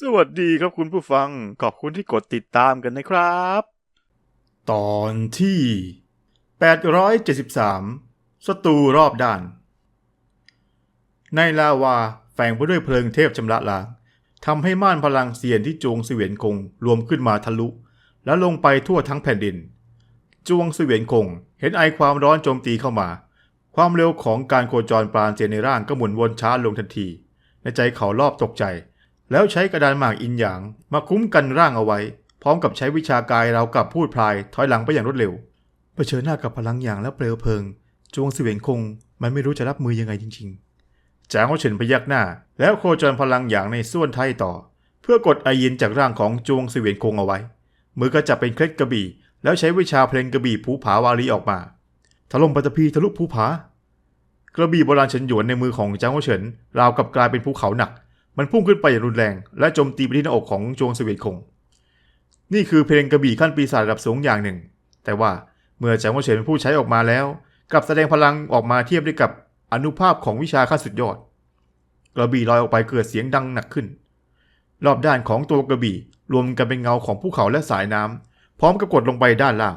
สวัสดีครับคุณผู้ฟัง ขอบคุณที่กดติดตามกันนะครับ ตอนที่ 873 ศัตรูรอบด้าน ในลาวาแฝงไปด้วยเพลิงเทพชำระล้างทำให้ม่านพลังเสียนที่จวงเสวียนคงรวมขึ้นมาทะลุ และลงไปทั่วทั้งแผ่นดิน จวงเสวียนคงเห็นไอความร้อนโจมตีเข้ามา ความเร็วของการโคจรปราณเจนในร่างก็หมุนวนช้าลงทันที ในใจเขารอบตกใจ แล้วใช้กระดานหมากอินหยางมาคุ้มกันร่างเอาไว้ พร้อมกับใช้วิชากายเราวกับพูดพลายถอยหลังไปอย่างรวดเร็วเผชิญหน้ากับพลังอย่างและเปลวเพลิง จวงเสวียนคง มันไม่รู้จะรับมือยังไงจริงๆจางเขาเฉินพยักหน้า แล้วโคจรพลังอย่างในส่วนไทยต่อ เพื่อกดไอเย็นจากร่างของจวงเสวียนคงเอาไว้ มือก็จับเป็นเคล็ดกระบี่ แล้วใช้วิชาเพลงกระบี่ภูผาวาลีออกมาถล่มปัตตภีทะลุภูผากระบี่โบราณเฉินหยวนในมือของจางเขาเฉินราวกับกลายเป็นภูเขาหนัก มันพุ่งขึ้นไปอย่างรุนแรง และโจมตีไปที่หน้าอกของจวงเสวียนคง นี่คือเพลงกระบี่ขั้นปีศาจระดับสูงอย่างหนึ่ง แต่ว่าเมื่อจางว่าเฉินเป็นผู้ใช้ออกมาแล้ว กลับแสดงพลังออกมาเทียบได้กับอนุภาพของวิชาขั้นสุดยอด กระบี่ลอยออกไปเกิดเสียงดังหนักขึ้น รอบด้านของตัวกระบี่รวมกันเป็นเงาของภูเขาและสายน้ำพร้อมกับกดลงไปด้านล่าง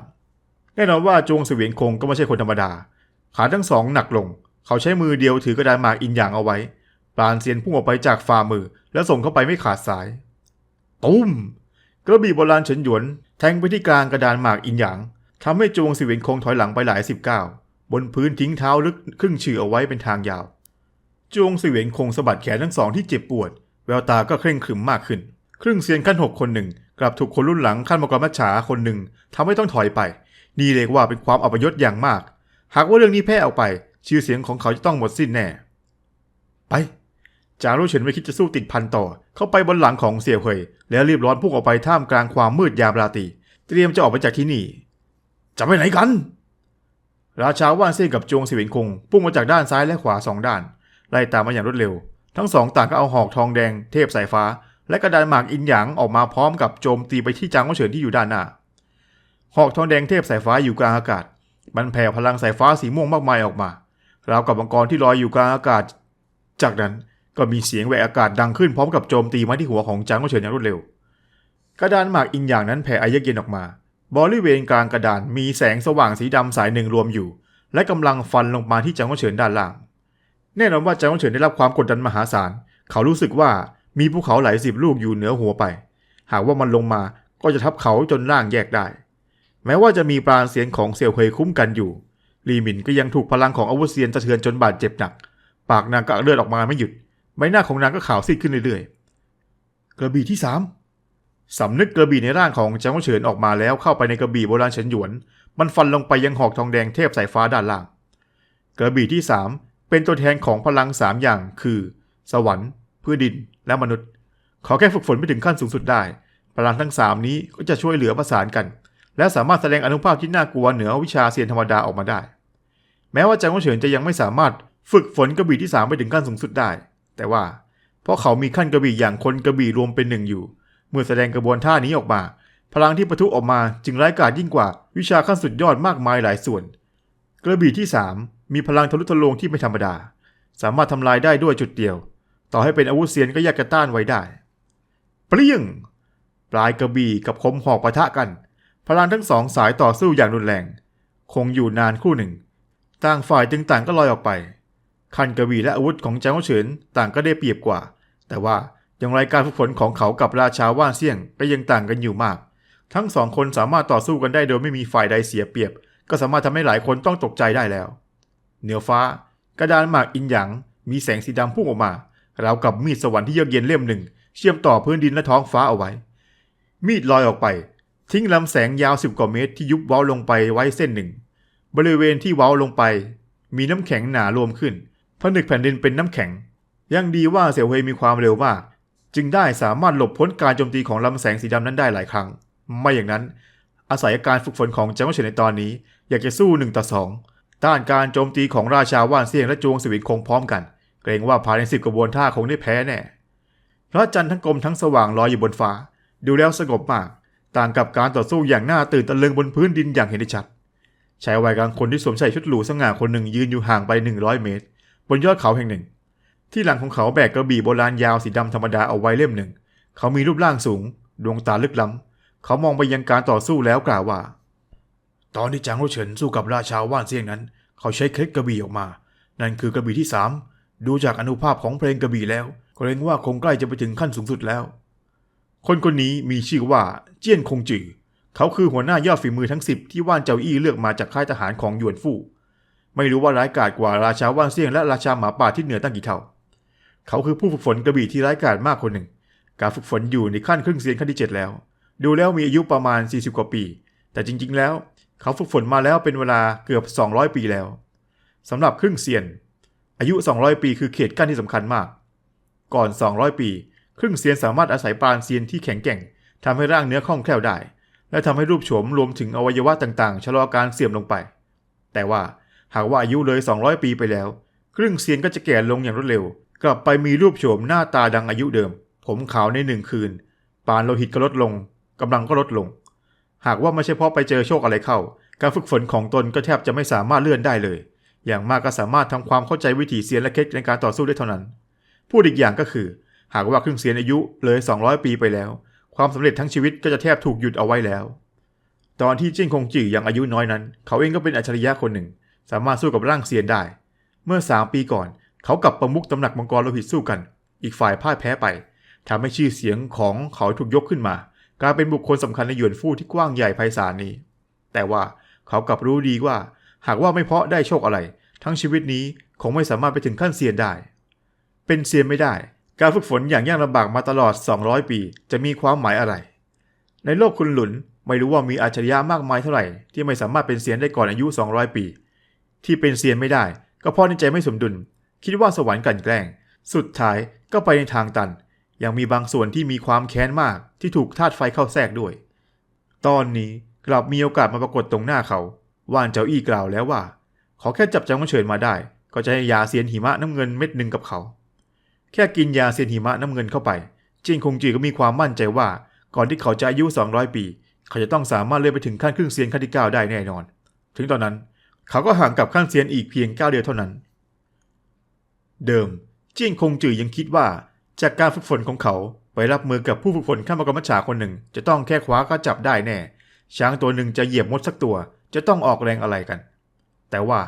แน่นอนว่าจวงเสวียนคงก็ไม่ใช่คนธรรมดา ขาทั้งสองหนักลง เขาใช้มือเดียวถือกระดานหมากอินหยางเอาไว้ ปาณเซียนพุ่งออกไปจากฝ่ามือ แล้วส่งเข้าไปไม่ขาดสาย ตุ้ม กระบี่โบราณเฉินหยวน แทงไปที่กลางกระดานหมากอินหยางทำให้จวงสิเวียนคงถอยหลังไปหลายสิบก้าวบนพื้นทิ้งเท้าลึกครึ่งชื่อเอาไว้เป็นทางยาว จวงสิเวียนคงสะบัดแขนทั้งสองที่เจ็บปวด แววตาก็เคร่งขรึมมากขึ้น ครึ่งเซียนขั้นหกคนหนึ่ง กลับถูกคนรุ่นหลังขั้นมกรมัจฉาคนหนึ่งทำให้ต้องถอยไป นี่เรียกว่าเป็นความอัปยศอย่างมาก หากว่าเรื่องนี้แพร่ออกไป ชื่อเสียงของเขาจะต้องหมดสิ้นแน่ ไป จางรู้เฉินไม่คิดจะสู้ติดพันต่อ เข้าไปบนหลังของเสี่ยวเหยแล้วรีบร้อนพุ่งออกไปท่ามกลางความมืดยามราตรีเตรียมจะออกไปจากที่นี่ จะไปไหนกัน ราชาว่านเซ่กับจวงสิวินคงพุ่งมาจากด้านซ้ายและขวาสองด้าน ไล่ตามมาอย่างรวดเร็ว ทั้งสองต่างก็เอาหอกทองแดงเทพสายฟ้า และกระดานหมากอินหยางออกมาพร้อมกับโจมตีไปที่จางว่เฉินที่อยู่ด้านหน้า หอกทองแดงเทพสายฟ้าอยู่กลางอากาศ มันแผ่พลังสายฟ้าสีม่วงมากมายออกมาราวกับมังกรที่ลอยอยู่กลางอากาศ จากนั้น ก็มีเสียงแหวกอากาศดังขึ้นพร้อมกับโจมตีมาที่หัวของจางว่าเฉินอย่างรวดเร็ว กระดานหมากอินหยางนั้นแผ่ไอเยือกเย็นออกมา บริเวณกลางกระดานมีแสงสว่างสีดำสายหนึ่งรวมอยู่ และกำลังฟันลงมาที่จางว่าเฉินด้านล่าง แน่นอนว่าจางว่าเฉินได้รับความกดดันมหาศาล เขารู้สึกว่ามีภูเขาหลายสิบลูกอยู่เหนือหัวไป หากว่ามันลงมาก็จะทับเขาจนร่างแยกได้ แม้ว่าจะมีปราณเสียงของเซียวเคยคุ้มกันอยู่ลีหมินก็ยังถูกพลังของอาวุธเซียนสะเทือนจนบาดเจ็บหนัก ปากนางก็เลือดออกมาไม่หยุด ใบหน้าของนางก็ขาวซีดขึ้นเรื่อยๆ กระบี่ที่สามสำนึกกระบี่ในร่างของจางวเฉินออกมาแล้วเข้าไปในกระบี่โบราณเฉินหยวน มันฟันลงไปยังหอกทองแดงเทพสายฟ้าด้านล่าง กระบี่ที่สามเป็นตัวแทนของพลังสามอย่าง คือ สวรรค์พื้นดินและมนุษย์ ขอแค่ฝึกฝนไปถึงขั้นสูงสุดได้ พลังทั้งสามนี้ก็จะช่วยเหลือประสานกัน และสามารถแสดงอนุภาพที่น่ากลัวเหนือวิชาเซียนธรรมดาออกมาได้ แม้ว่าจางวเฉินจะยังไม่สามารถฝึกฝนกระบี่ที่สามไปถึงขั้นสูงสุดได้ แต่ว่าเพราะเขามีขั้นกระบี่อย่างคนกระบี่รวมเป็นหนึ่งอยู่ เมื่อแสดงกระบวนท่านี้ออกมา พลังที่ปะทุออกมาจึงร้ายกาจยิ่งกว่าวิชาขั้นสุดยอดมากมายหลายส่วน กระบี่ที่สามมีพลังทะลุทะลวงที่ไม่ธรรมดา สามารถทำลายได้ด้วยจุดเดียว ต่อให้เป็นอาวุธเซียนก็ยากจะต้านไว้ได้เปรี้ยงปลายกระบี่กับคมหอกปะทะกัน พลังทั้งสองสายต่อสู้อย่างรุนแรง คงอยู่นานคู่หนึ่ง ต่างฝ่ายจึงต่างก็ลอยออกไป คันกระบี่และอาวุธของจางเฉินต่างก็ได้เปรียบกว่า แต่ว่าอย่างไรการฝึกฝนของเขากับราชาว่านเซี่ยงก็ยังต่างกันอยู่มาก ทั้งสองคนสามารถต่อสู้กันได้โดยไม่มีฝ่ายใดเสียเปรียบ ก็สามารถทำให้หลายคนต้องตกใจได้แล้ว เหนือฟ้ากระดานหมากอินหยางมีแสงสีดำพุ่งออกมาราวกับมีดสวรรค์ที่เยือกเย็นเล่มหนึ่ง เชื่อมต่อพื้นดินและท้องฟ้าเอาไว้ มีดลอยออกไป ทิ้งลำแสงยาวสิบกว่าเมตรที่ยุบเว้าลงไปไว้เส้นหนึ่ง บริเวณที่เว้าลงไป มีน้ำแข็งหนารวมขึ้น ผนึกแผ่นดินเป็นน้ำแข็ง ยังดีว่าเสี่ยวเฮยมีความเร็วมาก จึงได้สามารถหลบพ้นการโจมตีของลำแสงสีดำนั้นได้หลายครั้ง ไม่อย่างนั้น อาศัยการฝึกฝนของจังหวัดเฉินในตอนนี้ อยากจะสู้หนึ่งต่อสองต้านการโจมตีของราชาว่านเซียงและจวงสวินคงพร้อมกัน เกรงว่าภายในสิบกระบวนท่าคงได้แพ้แน่พระจันทร์ทั้งกลมทั้งสว่างลอยอยู่บนฟ้า ดูแล้วสงบมาก ต่างกับการต่อสู้อย่างน่าตื่นตะลึงบนพื้นดินอย่างเห็นได้ชัดชายวัยกลางคนที่สวมใส่ชุดหรูสง่าคนหนึ่งยืนอยู่ห่างไป 100 เมตร บนยอดเขาแห่งหนึ่ง ที่หลังของเขาแบกกระบี่โบราณยาวสีดำธรรมดาเอาไว้เล่มหนึ่ง เขามีรูปร่างสูง ดวงตาลึกล้ำ เขามองไปยังการต่อสู้แล้วกล่าวว่า ตอนที่จางโรเฉินสู้กับราชาว่านเซียงนั้น เขาใช้เคล็ดกระบี่ออกมา นั่นคือกระบี่ที่สามดูจากอนุภาพของเพลงกระบี่แล้วเกรงว่าคงใกล้จะไปถึงขั้นสูงสุดแล้ว คนคนนี้มีชื่อว่าเจี้ยนคงจือ เขาคือหัวหน้ายอดฝีมือทั้งสิบที่ว่านเจ้าอี้เลือกมาจากค่ายทหารของหยวนฟู่ ไม่รู้ว่าร้ายกาจกว่าราชาว่านเซียงและราชาหมาป่าที่เหนือตั้งกี่เท่า เขาคือผู้ฝึกฝนกระบี่ที่ร้ายกาจมากคนหนึ่ง การฝึกฝนอยู่ในขั้นครึ่งเซียนขั้นที่เจ็ดแล้ว ดูแล้วมีอายุประมาณ 40 กว่าปี แต่จริง ๆ แล้ว เขาฝึกฝนมาแล้วเป็นเวลาเกือบ 200 ปีแล้วสำหรับครึ่งเซียน อายุ 200 ปีคือเขตกั้นที่สำคัญมาก ก่อน 200 ปี ครึ่งเซียนสามารถอาศัยปราณเซียนที่แข็งแกร่งทำให้ร่างเนื้อคล่องแคล่วได้ และทำให้รูปโฉมรวมถึงอวัยวะต่างๆ ชะลอการเสื่อมลงไป แต่ว่า หากว่าอายุเลย 200 ปีไปแล้ว ครึ่งเซียนก็จะแก่ลงอย่างรวดเร็ว กลับไปมีรูปโฉมหน้าตาดังอายุเดิม ผมขาวในหนึ่งคืน ปานโลหิตก็ลดลงกำลังก็ลดลง หากว่าไม่ใช่เพราะไปเจอโชคอะไรเข้า การฝึกฝนของตนก็แทบจะไม่สามารถเลื่อนได้เลย อย่างมากก็สามารถทำความเข้าใจวิถีเซียนและเคล็ดในการต่อสู้ได้เท่านั้น พูดอีกอย่างก็คือ หากว่าครึ่งเซียนอายุเลย 200 ปีไปแล้ว ความสำเร็จทั้งชีวิตก็จะแทบถูกหยุดเอาไว้แล้ว ตอนที่จิ้นคงจื่อยังอายุน้อยนั้น เขาเองก็เป็นอัจฉริยะคนหนึ่ง สามารถสู้กับร่างเซียนได้ เมื่อ 3 ปีก่อน เขากับประมุขตำหนักมังกรโลหิตสู้กัน อีกฝ่ายพ่ายแพ้ไปทำให้ชื่อเสียงของเขาถูกยกขึ้นมา กลายเป็นบุคคลสำคัญในหยวนฟู่ที่กว้างใหญ่ไพศาลนี้ แต่ว่าเขากลับรู้ดีว่า หากว่าไม่เพาะได้โชคอะไร ทั้งชีวิตนี้คงไม่สามารถไปถึงขั้นเซียนได้ เป็นเซียนไม่ได้ การฝึกฝนอย่างยากลำบากมาตลอด 200 ปี จะมีความหมายอะไร ในโลกคุณหลุนไม่รู้ว่ามีอัจฉริยะมากมายเท่าไหร่ ที่ไม่สามารถเป็นเซียนได้ก่อนอายุ 200 ปี ที่เป็นเซียนไม่ได้ ก็เพราะในใจไม่สมดุล คิดว่าสวรรค์กลันแกล้ง สุดท้ายก็ไปในทางตัน ยังมีบางส่วนที่มีความแค้นมากที่ถูกธาตุไฟเข้าแทรกด้วย ตอนนี้กลับมีโอกาสมาปรากฏตรงหน้าเขาว่านเจ้าอี้กล่าวแล้วว่า ขอแค่จับจังหวะเฉินมาได้ ก็จะให้ยาเซียนหิมะน้ำเงินเม็ดหนึ่งกับเขา แค่กินยาเซียนหิมะน้ำเงินเข้าไปจินคงจีก็มีความมั่นใจว่า ก่อนที่เขาจะอายุ 200 ปี เขาจะต้องสามารถเลื่อนไปถึงขั้นครึ่งเซียนขั้นที่9ได้แน่นอน ถึงตอนนั้น เขาก็ห่างกับขั้นเซียนอีกเพียงก้าวเดียวเท่านั้น เดิมจินคงจือยังคิดว่าจากการฝึกฝนของเขาไปรับมือกับผู้ฝึกฝนข้ามกรรมฉาคนหนึ่ง จะต้องแค่คว้าก็จับได้แน่ ช้างตัวหนึ่งจะเหยียบมดสักตัว จะต้องออกแรงอะไรกัน แต่ว่า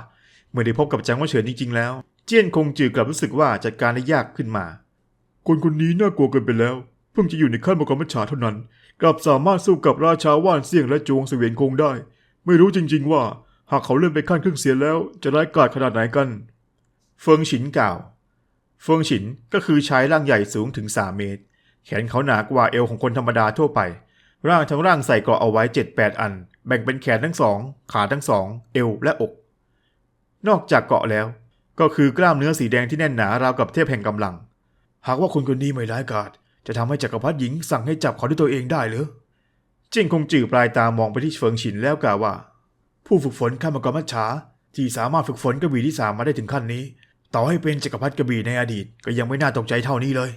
เมื่อได้พบกับจางว่าเฉินจริงๆแล้ว เจี้ยนคงจือกลับรู้สึกว่าจัดการได้ยากขึ้นมา คนคนนี้น่ากลัวเกินไปแล้ว เพิ่งจะอยู่ในขั้นมกรมัจฉาเท่านั้น กลับสามารถสู้กับราชาว่านเสี่ยงและจวงเสวียนคงได้ ไม่รู้จริง ๆ ว่า หากเขาเลื่อนไปขั้นครึ่งเสียแล้วจะร้ายกาจขนาดไหนกัน เฟิงฉินกล่าว เฟิงฉินก็คือชายร่างใหญ่สูงถึงส3เมตร แขนเขาหนากว่าเอวของคนธรรมดาทั่วไป ร่างทั้งร่างใส่เกราะเอาไว้7-8อัน แบ่งเป็นแขนทั้งสอง ขาทั้งสอง เอวและอก นอกจากเกราะแล้ว ก็คือกล้ามเนื้อสีแดงที่แน่นหนาราวกับเทพแห่งกำลัง หากว่าคนคนนี้ไม่ร้ายกาจจะทำให้จักรพรรดิหญิงสั่งให้จับเขาด้วยตัวเองได้หรือจิ้งคงจื่อปลายตามองไปที่เฟิงฉินแล้วกล่าวว่า ผู้ฝึกฝนข้ามกรมัชชาที่สามารถฝึกฝนกระบี่ที่สามมาได้ถึงขั้นนี้ ต่อให้เป็นจักรพรรดิกระบี่ในอดีตก็ยังไม่น่าตกใจเท่านี้เลย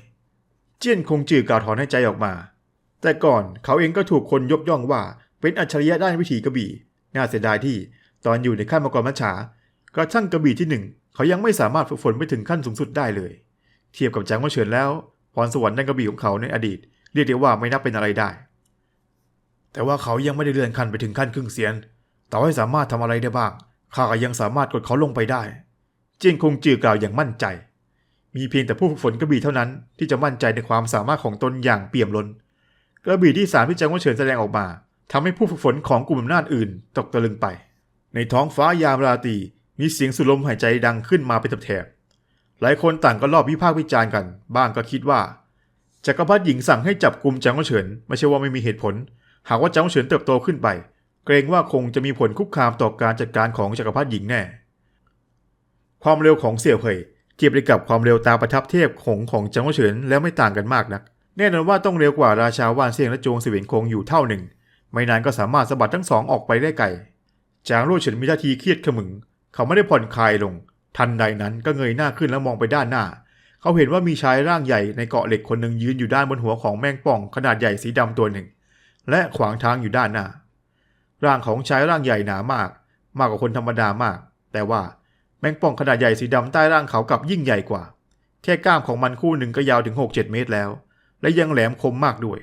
เจี้ยนคงจื่อกล่าวถอนให้ใจออกมา แต่ก่อนเขาเองก็ถูกคนยกย่องว่าเป็นอัจฉริยะด้านวิถีกระบี่ น่าเสียดายที่ตอนอยู่ในขั้นมังกรมัชฉากระทั่งกระบี่ที่หนึ่งเขายังไม่สามารถฝึกฝนไปถึงขั้นสูงสุดได้เลย เทียบกับจางว่าเฉินแล้ว พรสวรรค์ด้านกระบี่ของเขาในอดีต เรียกได้ว่าไม่นับเป็นอะไรได้ แต่ว่าเขายังไม่ได้เลื่อนขั้นไปถึงขั้นครึ่งเสียน ต่อให้สามารถทำอะไรได้บ้าง ข้าก็ยังสามารถกดเขาลงไปได้ เจียงคงจือกล่าวอย่างมั่นใจ มีเพียงแต่ผู้ฝึกฝนกระบี่เท่านั้น ที่จะมั่นใจในความสามารถของตนอย่างเปี่ยมล้น กระบี่ที่สามที่จางว่าเฉินแสดงออกมาทำให้ผู้ฝึกฝนของกลุ่มอำนาจอื่น ตกตะลึงไป ในท้องฟ้ายามราตรีมีเสียงสุลมหายใจดังขึ้นมาเป็นแถบๆหลายคนต่างก็รอบวิพากษ์วิจารณ์กัน บ้างก็คิดว่าจักรพรรดิหญิงสั่งให้จับกลุ่มจางว่าเฉินไม่ใช่ว่าไม่มีเหตุผล หากว่าจางว่าเฉินเติบโตขึ้นไป เกรงว่าคงจะมีผลคุกคามต่อการจัดการของจักรพรรดิหญิงแน่ ความเร็วของเสี่ยวเผยเทียบได้กับความเร็วตาประทับเทพของของจางว่าเฉินแล้วไม่ต่างกันมากนัก แน่นอนว่าต้องเร็วกว่าราชาว่านเซียงและโจงเสวียนคงอยู่เท่าหนึ่ง ไม่นานก็สามารถสะบัดทั้งสองออกไปได้ไกล จางรั่เฉินมีท่าทีเครียดขมึง เขาไม่ได้ผ่อนคลายลง ทันใดนั้นก็เงยหน้าขึ้นแล้วมองไปด้านหน้า เขาเห็นว่ามีชายร่างใหญ่ในเกาะเหล็กคนหนึ่งยืนอยู่ด้านบนหัวของแมงป่องขนาดใหญ่สีดำตัวหนึ่ง และขวางทางอยู่ด้านหน้า ร่างของชายร่างใหญ่หนามาก มากกว่าคนธรรมดามาก แต่ว่าแมงป่องขนาดใหญ่สีดำใต้ร่างเขากลับยิ่งใหญ่กว่า แค่กล้ามของมันคู่หนึ่งก็ยาวถึง 6-7 เมตรแล้ว และยังแหลมคมมากด้วย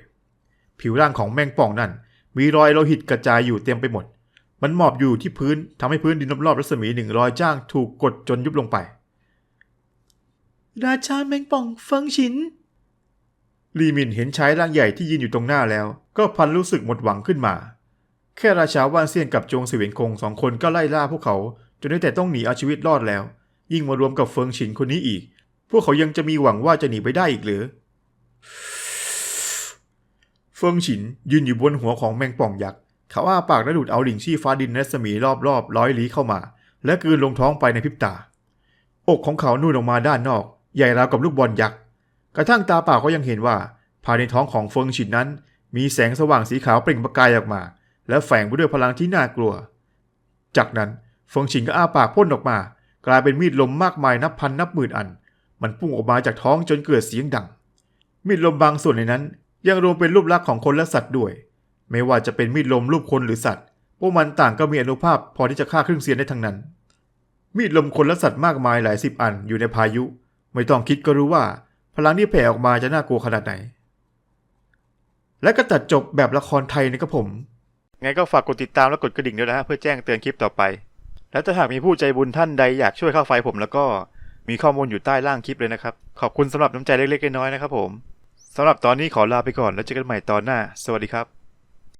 ผิวร่างของแมงป่องนั่น มีรอยโลหิตกระจายอยู่เต็มไปหมด มันหมอบอยู่ที่พื้นทำให้พื้นดินรอบๆรัศมีหนึ่งรอยจ้างถูกกดจนยุบลงไป ราชาแมงป่องเฟิงฉินลีมินเห็นชายร่างใหญ่ที่ยืนอยู่ตรงหน้าแล้ว ก็พลันรู้สึกหมดหวังขึ้นมา แค่ราชาว่านเซียนกับจงเสวียนคงสองคนก็ไล่ล่าพวกเขาจนได้แต่ต้องหนีเอาชีวิตรอดแล้ว ยิ่งมารวมกับเฟิงฉินคนนี้อีก พวกเขายังจะมีหวังว่าจะหนีไปได้อีกหรือเฟิงฉินยืนอยู่บนหัวของแมงป่องยักษ์เขาอ้าปากและดูดเอาหลิงชี่ฟ้าดินรัศมีรอบๆร้อยลี้เข้ามา และกืนลงท้องไปในพริบตา อกของเขานู่นออกมาด้านนอก ใหญ่ราวกับลูกบอลยักษ์กระทั่งตาเปล่าก็ยังเห็นว่า ภายในท้องของเฟิงฉินนั้น มีแสงสว่างสีขาวเปล่งประกายออกมา และแฝงไปด้วยพลังที่น่ากลัว จากนั้นเฟิงฉินก็อ้าปากพ่นออกมา กลายเป็นมีดลมมากมายนับพันนับหมื่นอัน มันพุ่งออกมาจากท้องจนเกิดเสียงดัง มีดลมบางส่วนในนั้น ยังรวมเป็นรูปลักษณ์ของคนและสัตว์ด้วย ไม่ว่าจะเป็นมีดลมรูปคนหรือสัตว์ พวกมันต่างก็มีอนุภาพพอที่จะฆ่าครึ่งเซียนได้ทั้งนั้น มีดลมคนและสัตว์มากมายหลายสิบอันอยู่ในพายุ ไม่ต้องคิดก็รู้ว่า พลังที่แผ่ออกมาจะน่ากลัวขนาดไหนและก็ตัดจบแบบละครไทยนะครับผม ไงก็ฝากกดติดตามและกดกระดิ่งด้วยนะฮะเพื่อแจ้งเตือนคลิปต่อไป แล้วถ้าหากมีผู้ใจบุญท่านใดอยากช่วยเข้าไฟผมแล้วก็มีข้อมูลอยู่ใต้ล่างคลิปเลยนะครับ ขอบคุณสำหรับน้ำใจเล็กๆน้อยๆนะครับผมสำหรับตอนนี้ขอลาไปก่อนแล้วเจอกันใหม่ตอนหน้า สวัสดีครับ